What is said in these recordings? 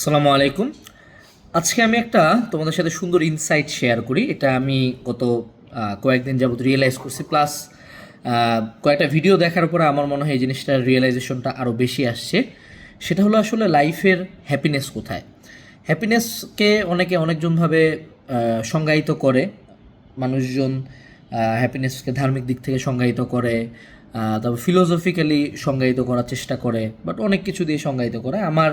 আসসালামু আলাইকুম। আজকে আমি একটা তোমাদের সাথে সুন্দর ইনসাইট শেয়ার করি। এটা আমি গত কয়েকদিন যাবত রিয়েলাইজ করছি। প্লাস কয়েকটা ভিডিও দেখার পরে আমার মনে হয় এই জিনিসটার রিয়েলাইজেশনটা আরও বেশি আসছে। সেটা হলো আসলে লাইফের হ্যাপিনেস কোথায়? হ্যাপিনেসকে অনেকে অনেকজনভাবে সংজ্ঞায়িত করে। মানুষজন হ্যাপিনেসকে ধার্মিক দিক থেকে সংজ্ঞায়িত করে। তারপর ফিলোসফিক্যালি সংজ্ঞায়িত করার চেষ্টা করে বাট অনেক কিছু দিয়ে সংজ্ঞায়িত করে। আমার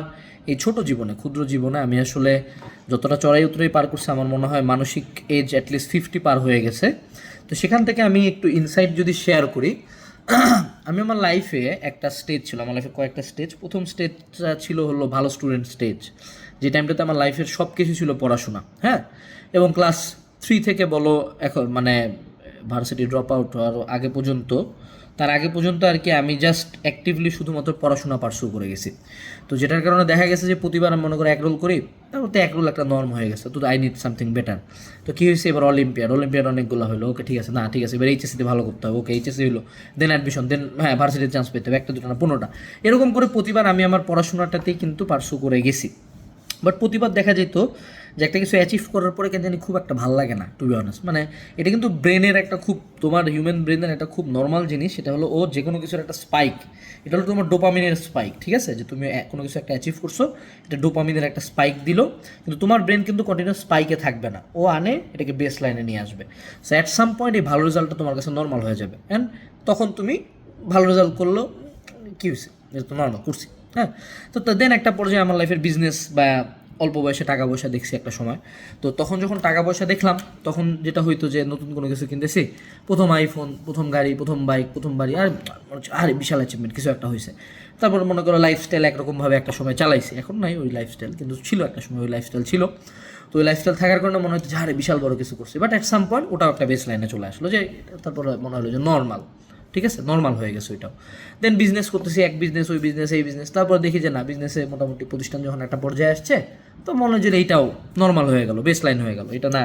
এই ছোট জীবনে, ক্ষুদ্র জীবনে, আমি আসলে যতটা চড়াই উতরাই পার করছি, আমার মনে হয় মানসিক এজ অ্যাটলিস্ট ফিফটি পার হয়ে গেছে। তো সেখান থেকে আমি একটু ইনসাইট যদি শেয়ার করি, আমি আমার লাইফে একটা স্টেজ ছিল, আমার লাইফে কয়েকটা স্টেজ প্রথম স্টেজটা ছিল হলো ভালো স্টুডেন্ট স্টেজ যে টাইমটাতে আমার লাইফের সব কিছু ছিল পড়াশোনা হ্যাঁ? এবং ক্লাস থ্রি থেকে বলো, এখন মানে ভার্সিটি ড্রপ আউট হওয়ার আগে পর্যন্ত, তার আগে পর্যন্ত আর কি আমি জাস্ট অ্যাক্টিভলি শুধুমাত্র পড়াশোনা পার্সু করে গেছি। তো যেটার কারণে দেখা গেছে যে প্রতিবার আমি মনে করে এক রোল করি, তারপর তো এক রোল একটা নর্ম হয়ে গেছে, তো আই নিড সামথিং বেটার তো কী হয়েছে এবার অলিম্পিয়াড অলিম্পিয়াড অনেকগুলো হলো ওকে ঠিক আছে, না, ঠিক আছে, এবার এইচএসিতে ভালো করতে হবে ওকে এইচএসি হলো দেন অ্যাডমিশন দেন হ্যাঁ ভার্সিটির চান্স পেতে হবে, একটা, দুটো না, পনেরোটা। এরকম করে প্রতিবার আমি আমার পড়াশোনাটাতেই কিন্তু পার্সু করে গেছি। বাট প্রতিবার দেখা যেত যে একটা কিছু অ্যাচিভ করার পরে কেন জানি খুব একটা ভালো লাগে না টু বি অনেস্ট মানে এটা কিন্তু ব্রেনের একটা খুব, তোমার হিউম্যান ব্রেনের একটা খুব নর্মাল জিনিস, সেটা হলো ও যে কোনো কিছুর একটা স্পাইক এটা হলো তোমার ডোপামিনের স্পাইক ঠিক আছে? যে তুমি কোনো কিছু একটা অ্যাচিভ করছ, এটা ডোপামিনের একটা স্পাইক দিল, কিন্তু তোমার ব্রেন কিন্তু কন্টিনিউ স্পাইকে থাকবে না। ও আনে, এটাকে বেস লাইনে নিয়ে আসবে। সো অ্যাট সাম পয়েন্ট এই ভালো রেজাল্টটা তোমার কাছে নর্মাল হয়ে যাবে। অ্যান্ড তখন তুমি ভালো রেজাল্ট করল, কী হয়েছে নর্মাল করছি হ্যাঁ? তো দেন একটা পর্যায়ে আমার লাইফের বিজনেস বা অল্প বয়সে টাকা পয়সা দেখছি একটা সময়। তো তখন যখন টাকা পয়সা দেখলাম, তখন যেটা হইতো যে নতুন কোনো কিছু কিনতেছি, প্রথম আইফোন প্রথম গাড়ি, প্রথম বাইক প্রথম বাড়ি, আর আরে বিশাল অ্যাচিভমেন্ট কিছু একটা হয়েছে তারপর মনে করো লাইফস্টাইল একরকমভাবে একটা সময় চালাইছি। এখন নাই ওই লাইফস্টাইল কিন্তু ছিল একটা সময় ওই লাইফস্টাইল ছিল। তো ওই লাইফস্টাইল থাকার কারণে মনে হচ্ছে যে, আরে বিশাল বড় কিছু করছি। বাট অ্যাট সাম পয়েন্ট ওটাও একটা বেস লাইনে চলে আসলো যে, তারপরে মনে হলো যে নর্মাল ঠিক আছে? নর্মাল হয়ে গেছে ওইটাও। দেন বিজনেস করতেছি, এক বিজনেস ওই বিজনেস এই বিজনেস তারপর দেখি যে না বিজনেসে মোটামুটি প্রতিষ্ঠান যখন একটা পর্যায়ে আসছে, তো মনে হয় যে এইটাও নর্মাল হয়ে গেল বেস লাইন হয়ে গেল। এটা না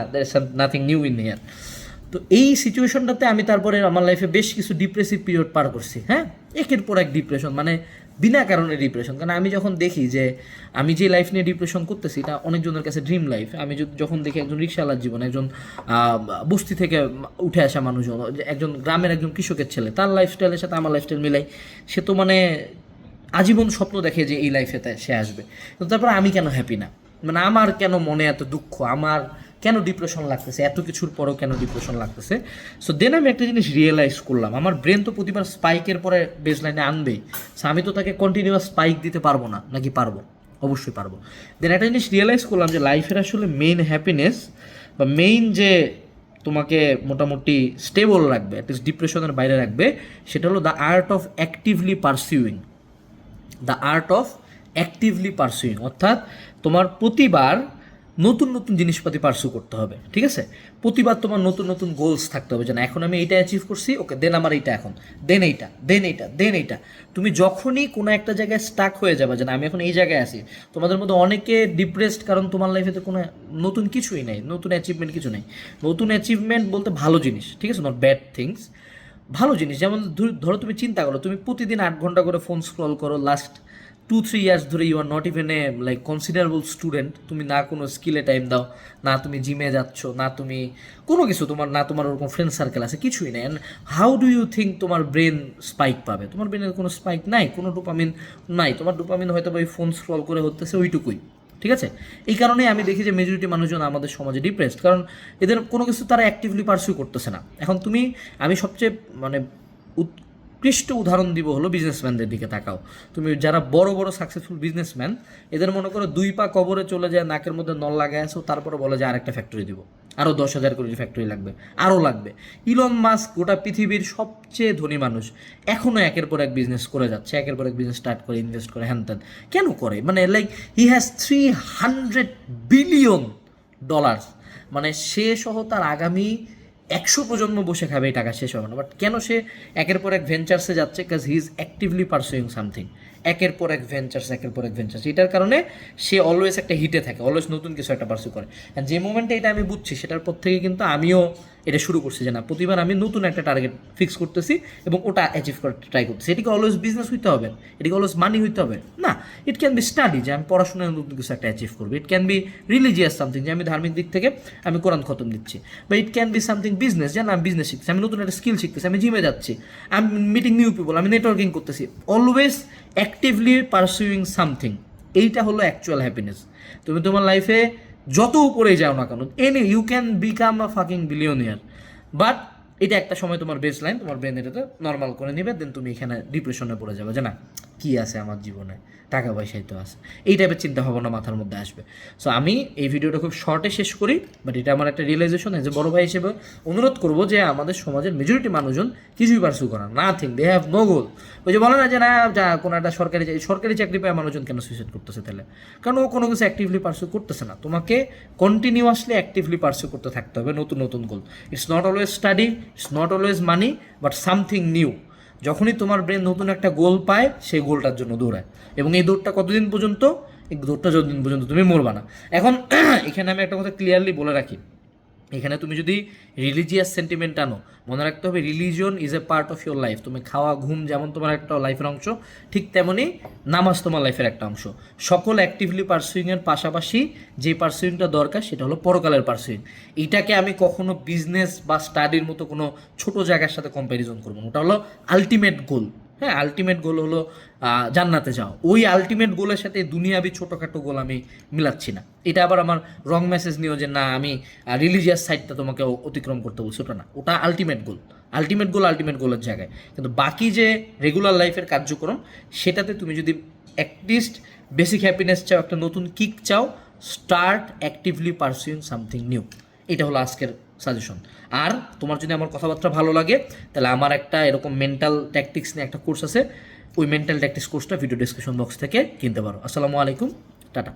নাথিং নিউ ইন ইয়ার তো এই সিচুয়েশনটাতে আমি তারপরে আমার লাইফে বেশ কিছু ডিপ্রেসিভ পিরিয়ড পার করছি হ্যাঁ? একের পর এক ডিপ্রেশন মানে বিনা কারণে ডিপ্রেশন কারণ আমি যখন দেখি যে আমি যে লাইফ নিয়ে ডিপ্রেশন করতেছি, এটা অনেকজনের কাছে ড্রিম লাইফ আমি যখন দেখি একজন রিক্সাওয়ালার জীবন, একজন বস্তি থেকে উঠে আসা মানুষজন একজন গ্রামের একজন কৃষকের ছেলে, তার লাইফস্টাইলের সাথে আমার লাইফস্টাইল মিলাই, সে তো মানে আজীবন স্বপ্ন দেখে যে এই লাইফেতে সে আসবে। তো তারপর আমি কেন হ্যাপি না? মানে আমার কেন মনে এত দুঃখ? আমার কেন ডিপ্রেশন লাগতেছে? এত কিছুর পরেও কেন ডিপ্রেশন লাগতেছে? সো দেন আমি একটা জিনিস রিয়েলাইজ করলাম। আমার ব্রেন তো প্রতিবার স্পাইকের পরে বেস লাইনে আনবেই। সো আমি তো তাকে কন্টিনিউয়াস স্পাইক দিতে পারব না। নাকি পারব? অবশ্যই পারব। দেন একটা জিনিস রিয়েলাইজ করলাম যে লাইফের আসলে মেইন হ্যাপিনেস বা মেইন যে তোমাকে মোটামুটি স্টেবল রাখবে অ্যাটলিস্ট ডিপ্রেশনের বাইরে রাখবে, সেটা হলো the art of actively pursuing the art of actively pursuing অর্থাৎ তোমার প্রতিবার নতুন নতুন জিনিসপাতি পার্সু করতে হবে, ঠিক আছে? প্রতিবার তোমার নতুন নতুন গোলস থাকতে হবে যেন এখন আমি এইটা অ্যাচিভ করছি ওকে দেন আমার এইটা এখন দেন এইটা দেন এইটা দেন এইটা। তুমি যখনই কোনো একটা জায়গায় স্টাক হয়ে যাবে যেন আমি এখন এই জায়গায় আছি, তোমাদের মধ্যে অনেকে ডিপ্রেসড কারণ তোমার লাইফে তো কোনো নতুন কিছুই নেই, নতুন অ্যাচিভমেন্ট কিছু নেই। নতুন অ্যাচিভমেন্ট বলতে ভালো জিনিস, ঠিক আছে? নট ব্যাড থিংস ভালো জিনিস। যেমন ধর- তুমি চিন্তা করো, তুমি প্রতিদিন আট ঘণ্টা করে ফোন স্ক্রল করো লাস্ট টু থ্রি ইয়ার্স ধরে you are not even a like considerable student তুমি না কোনো স্কিলে টাইম দাও, না তুমি জিমে যাচ্ছ, না তুমি কোনো কিছু তোমার, না তোমার ওরকম ফ্রেন্ড সার্কেল আছে, কিছুই নেই। And how do you think তোমার ব্রেন স্পাইক পাবে? তোমার ব্রেনের কোনো স্পাইক নাই, কোনো ডোপামিন নাই। তোমার ডোপামিন হয়তো ওই ফোন স্ক্রল করে হতেছে ওইটুকুই, ঠিক আছে? এই কারণেই আমি দেখি যে মেজরিটি মানুষজন আমাদের সমাজে ডিপ্রেসড কারণ এদের কোনো কিছু তারা অ্যাক্টিভলি পারসিউ করতেছে না। এখন তুমি, আমি সবচেয়ে মানে উৎকৃষ্ট উদাহরণ দিব হলো বিজনেসম্যানদের দিকে তাকাও। তুমি যারা বড় বড় সাকসেসফুল বিজনেসম্যান এদের মনে করো দুই পা কবরে চলে যায়, নাকের মধ্যে নল লাগায় আসো তারপরে বলে যে আরেকটা ফ্যাক্টরি দিব। আরও দশ হাজার কোটি ফ্যাক্টরি লাগবে আরও লাগবে। ইলন মাস্ক গোটা পৃথিবীর সবচেয়ে ধনী মানুষ এখনও একের পর এক বিজনেস করে যাচ্ছে, একের পর এক বিজনেস স্টার্ট করে ইনভেস্ট করে হ্যান ত্যান কেন করে? মানে like he has three hundred billion dollars মানে সে সহ তার আগামী একশো প্রজন্ম বসে খাবে এই টাকা শেষ হবে না। বাট কেন সে একের পর এক ভেঞ্চার্সে যাচ্ছে? কাজ he is actively pursuing something একের পর এক ভেঞ্চার্স একের পর এক ভেঞ্চার্স এটার কারণে সে অলওয়েজ একটা হিটে থাকে অলওয়েজ নতুন কিছু একটা পার্সু করে। যে মোমেন্টে এটা আমি বুঝছি, সেটার পর থেকে কিন্তু আমিও এটা শুরু করছি যে না, প্রতিবার আমি নতুন একটা টার্গেট ফিক্স করতেছি এবং ওটা অ্যাচিভ করতে ট্রাই করতেছি। এটিকে অলওয়েজ বিজনেস হইতে হবে, এটিকে অলওয়েজ মানি হইতে হবে। না ইট ক্যান বি স্টাডি যে আমি পড়াশোনায় নতুন কিছু একটা অ্যাচিভ করব। It can be religious something যে আমি ধার্মিক দিক থেকে আমি কোরআন খতম দিচ্ছি। বা it can be something business যে না, আমি বিজনেস শিখছি আমি নতুন একটা স্কিল শিখতেছি, আমি জিমে যাচ্ছি আমি মিটিং নিউ পিপল আমি নেটওয়ার্কিং করতেছি। অলওয়েজ অ্যাক্টিভলি পারসুইং সামথিং এইটা হলো অ্যাকচুয়াল হ্যাপিনেস তুমি তোমার লাইফে যত উপরে যাও না কেন any you can become a fucking billionaire but এটা একটা সময় তোমার বেস লাইন তোমার ব্রেন এটাতে নর্মাল করে নেবে দেন তুমি এখানে ডিপ্রেশনে পড়ে যাবে যে না কী আছে আমার জীবনে? টাকা পয়সাই তো আছে। এই টাইপের চিন্তা ভাবনা মাথার মধ্যে আসবে। সো আমি এই ভিডিওটা খুব শর্টে শেষ করি বাট এটা আমার একটা রিয়েলাইজেশন যে বড় ভাই হিসেবে অনুরোধ করব যে আমাদের সমাজের মেজরিটি মানুষজন কিছুই পারসু করার nothing they have no goal ওই যে বলে না যে, না, যা, কোনো একটা সরকারি সরকারি চাকরি পায় মানুষজন কেন সুইসাইড করতেছে তাহলে? কারণ ও কোনো কিছু অ্যাক্টিভলি পার্সু করতেছে না। তোমাকে কন্টিনিউয়াসলি অ্যাক্টিভলি পার্সু করতে থাকতে হবে। নতুন নতুন goal it's not always study it's not always money but something new যখনই তোমার ব্রেন নতুন একটা গোল পায়, সেই গোলটার জন্য দৌড়ায়। এবং এই দৌড়টা কতদিন পর্যন্ত? এই দৌড়টা যতদিন পর্যন্ত তুমি মরবা না। এখন এখানে আমি একটা কথা ক্লিয়ারলি বলে রাখি। এখানে তুমি যদি রিলিজিয়াস সেন্টিমেন্ট আনো, মনে রাখতে হবে religion is a part of your life তুমি খাওয়া, ঘুম যেমন তোমার একটা লাইফের অংশ, ঠিক তেমনই নামাজ তোমার লাইফের একটা অংশ। সকল অ্যাক্টিভলি পার্সুইংয়ের পাশাপাশি যে পার্সুইংটা দরকার, সেটা হলো পরকালের পার্সুইং এটাকে আমি কখনো বিজনেস বা স্টাডির মতো কোনো ছোট জায়গার সাথে কম্প্যারিজন করব ওটা হলো আলটিমেট গোল হ্যাঁ আলটিমেট গোল হলো জান্নাতে যাও ওই আলটিমেট গোলের সাথে দুনিয়াবি ছোটোখাটো গোল আমি মিলাচ্ছি না। এটা আবার আমার রং মেসেজ নিও যে, না, আমি রিলিজিয়াস সাইডটা তোমাকে অতিক্রম করতে বলছি। ওটা না। ওটা ultimate goal ultimate goal ultimate গোলের জায়গায়। কিন্তু বাকি যে রেগুলার লাইফের কার্যক্রম, সেটাতে তুমি যদি অ্যাটলিস্ট বেসিক হ্যাপিনেস চাও, একটা নতুন কিক চাও start actively pursuing something new এটা হলো আজকের সাজেশন আর তোমার যদি আমার কথাবার্তা ভালো লাগে, তাহলে আমার একটা এরকম মেন্টাল ট্যাকটিক্স নিয়ে একটা কোর্স আছে। ওই মেন্টাল ট্যাকটিক্স কোর্সটা ভিডিও ডিসক্রিপশন বক্স থেকে কিনতে পারো। আসসালামু আলাইকুম, টাটা।